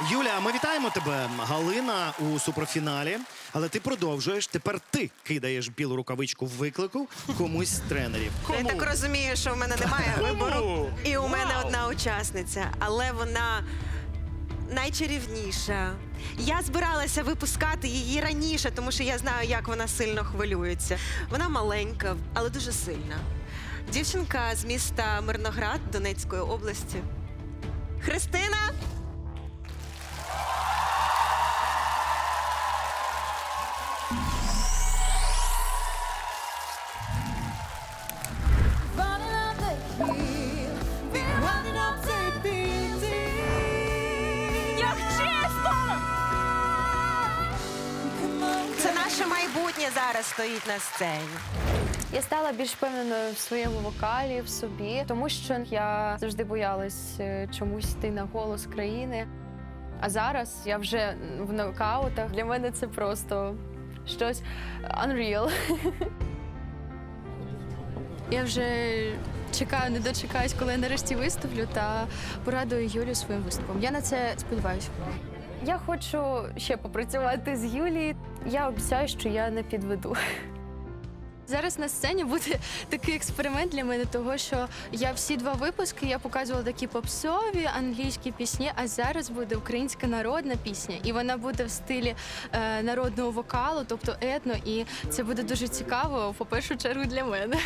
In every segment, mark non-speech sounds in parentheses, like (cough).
Юля, ми вітаємо тебе. Галина у суперфіналі. Але ти продовжуєш. Тепер ти кидаєш білу рукавичку в виклику комусь з тренерів. Я так розумію, що в мене немає вибору. І у мене одна учасниця, але вона найчарівніша. Я збиралася випускати її раніше, тому що я знаю, як вона сильно хвилюється. Вона маленька, але дуже сильна. Дівчинка з міста Мирноград Донецької області. Христина! Зараз стоїть на сцені. Я стала більш впевненою в своєму вокалі, в собі, тому що я завжди боялась е, чомусь йти на голос країни. А зараз я вже в нокаутах. Для мене це просто щось unreal. (laughs) Я вже чекаю, не дочекаюсь, коли я нарешті виступлю та порадую Юлю своїм виступом. Я на це сподіваюся. Я хочу ще попрацювати з Юлією. Я обіцяю, що я не підведу. Зараз на сцені буде (laughs) такий експеримент для мене, того що я всі два випуски я показувала такі попсові англійські пісні, а зараз буде українська народна пісня, і вона буде в стилі е, народного вокалу, тобто етно, і це буде дуже цікаво, по першу чергу для мене.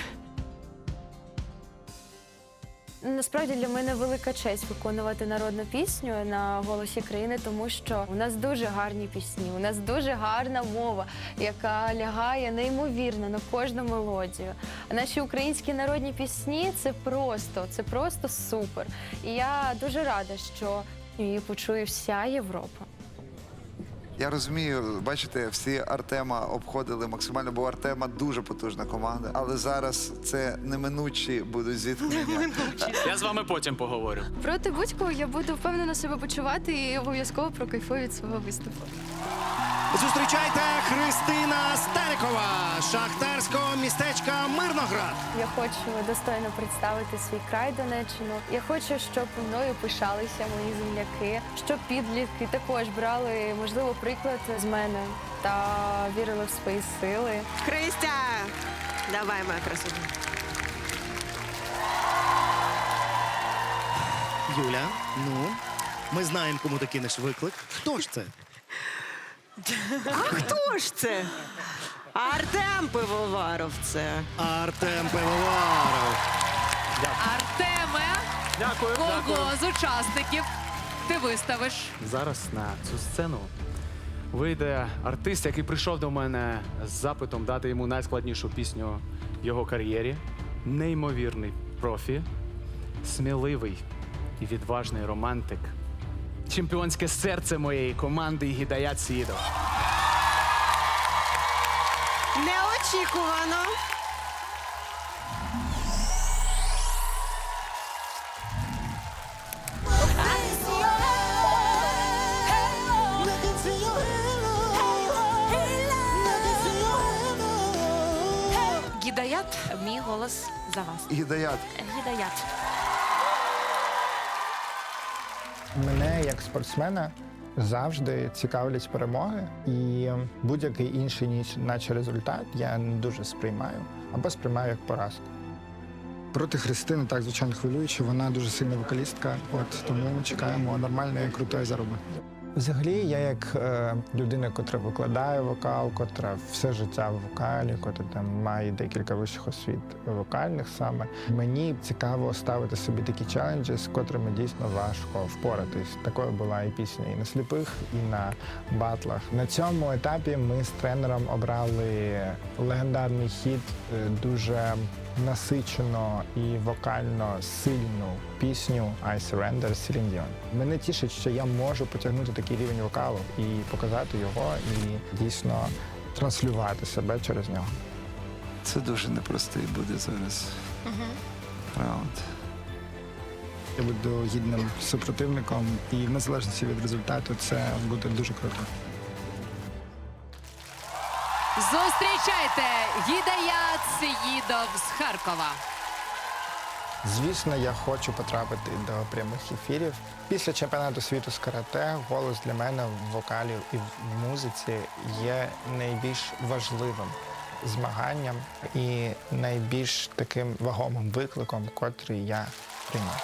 Насправді для мене велика честь виконувати народну пісню на голосі країни, тому що у нас дуже гарні пісні, у нас дуже гарна мова, яка лягає неймовірно на кожну мелодію. А наші українські народні пісні це просто, це просто супер. І я дуже рада, що її почує вся Європа. Я розумію, бачите, всі Артема обходили максимально, бо у Артема дуже потужна команда. Але зараз це неминучі будуть зіткнення. Я з вами потім поговорю. Проти будь-кого я буду впевнено себе почувати і обов'язково прокайфую від свого виступу. Зустрічайте Христина Старикова, шахтарського містечка Мирноград. Я хочу достойно представити свій край Донеччину. Я хочу, щоб мною пишалися мої земляки, щоб підлітки також брали можливо приклад з мене та вірили в свої сили. Христя! Давай, моя красуня. Юля, ну, ми знаємо, кому ти кинеш виклик. Хто ж це? А хто ж це? Артем Пивоваров це. Артем Пивоваров. Артеме, Дякую. кого з учасників ти виставиш? Зараз на цю сцену вийде артист, який прийшов до мене з запитом дати йому найскладнішу пісню в його кар'єрі. Неймовірний профі, сміливий і відважний романтик. Чемпіонське серце моєї команди Гідаят Сідов. Неочікувано. Гідаят, мій голос за вас. Гідаят, Гідаят. Як спортсмена завжди цікавлять перемоги, і будь-який інший ніч, наче результат, я не дуже сприймаю або сприймаю як поразку. Проти Христини так звичайно хвилююче. Вона дуже сильна вокалістка. От тому чекаємо нормальної крутої зароби. Взагалі, я як е, людина, котра викладає вокал, котра все життя в вокалі, котра там має декілька вищих освіт вокальних саме. Мені цікаво ставити собі такі челенджі, з котрими дійсно важко впоратись. Такою була і пісня і на сліпих, і на батлах. На цьому етапі ми з тренером обрали легендарний хіт, е, дуже насичено і вокально сильну пісню I Surrender Celine Dion. Мене тішить, що я можу потягнути такий рівень вокалу і показати його, і дійсно транслювати себе через нього. це дуже непростий буде зараз раунд. Я буду гідним супротивником, і в незалежності від результату це буде дуже круто. Зустрічайте Гідаят Сеїдов з Харкова. Звісно, я хочу потрапити до прямих ефірів. Після чемпіонату світу з карате голос для мене в вокалі і в музиці є найбільш важливим змаганням і найбільш таким вагомим викликом, котрий я приймаю.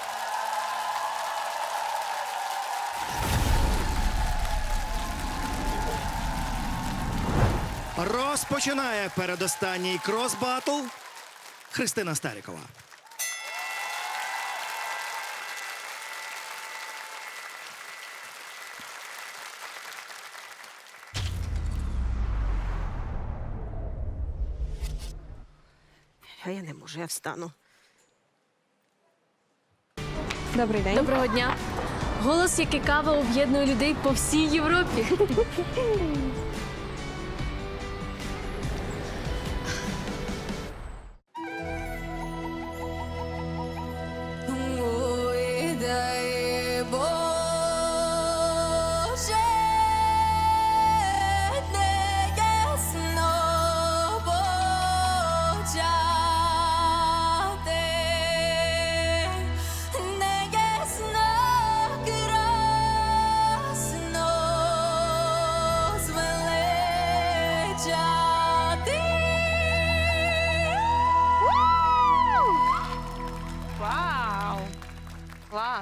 Розпочинає передостанній крос-батл Христина Старікова. А я не можу, я встану. Добрий день. Доброго дня. Голос, як і кава, об'єднує людей по всій Європі.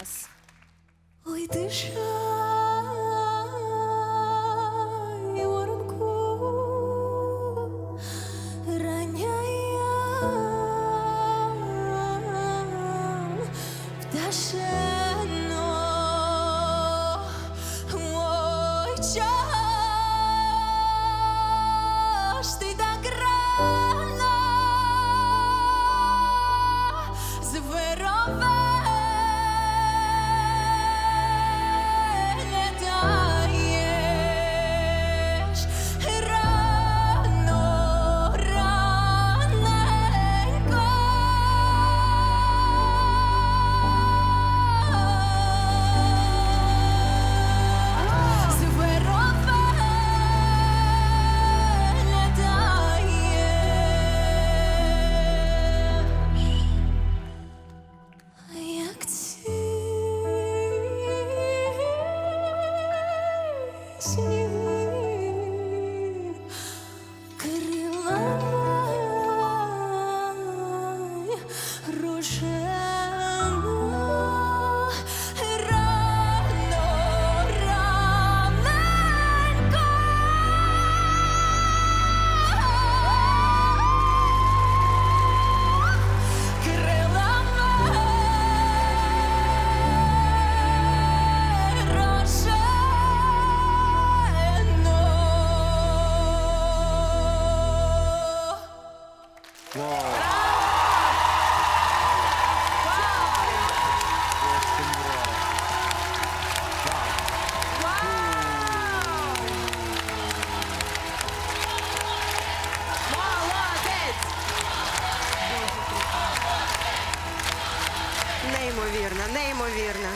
Клас! Ой, дишай воронку, It's new. Молодець! Неймовірно, неймовірно.